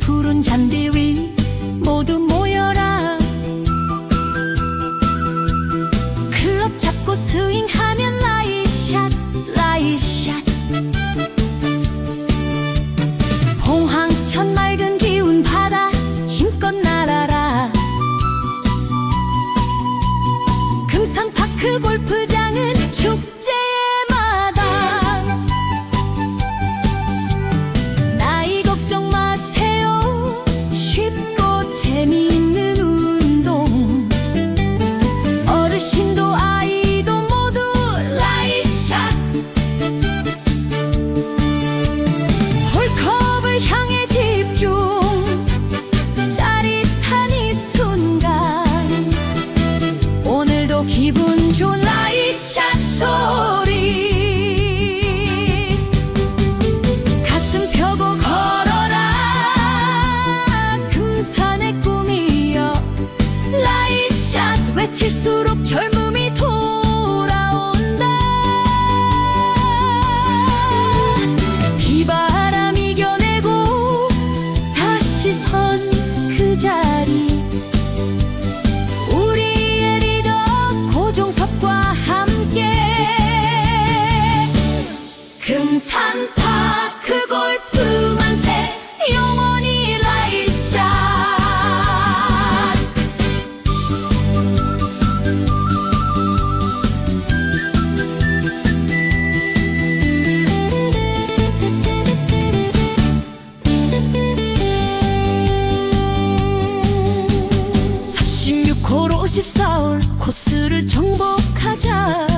푸른 잔디 위 모두 모여라. 클럽 잡고 스윙하면 라이샷 라이샷. 홍황천 맑은 기운 바다 힘껏 날아라. 금산파크 골프 군줄라이 샥소리. 가슴 펴고 걸어라. 금산의 꿈이여. 라이 샥 외칠수록 젊음이 도 산파크 그 골프 만세. 영원히 라이샷. 삼십육 호로 오십사홀 코스를 정복하자.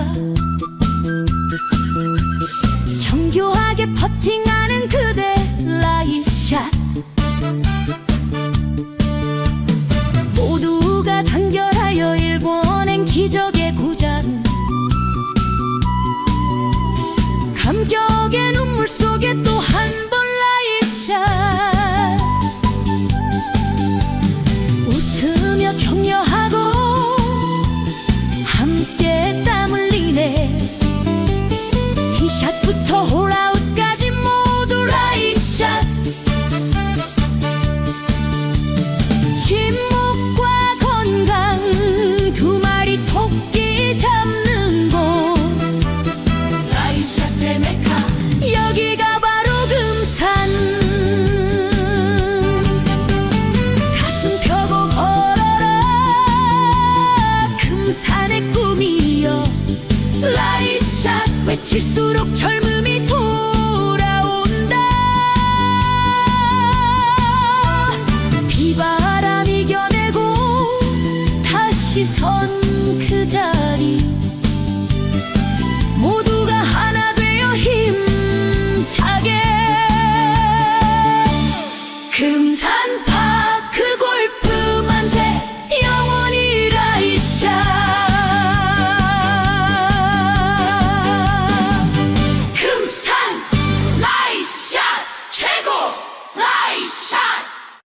질수록 젊음이 돌아온다. 비바람이 겨내고 다시 서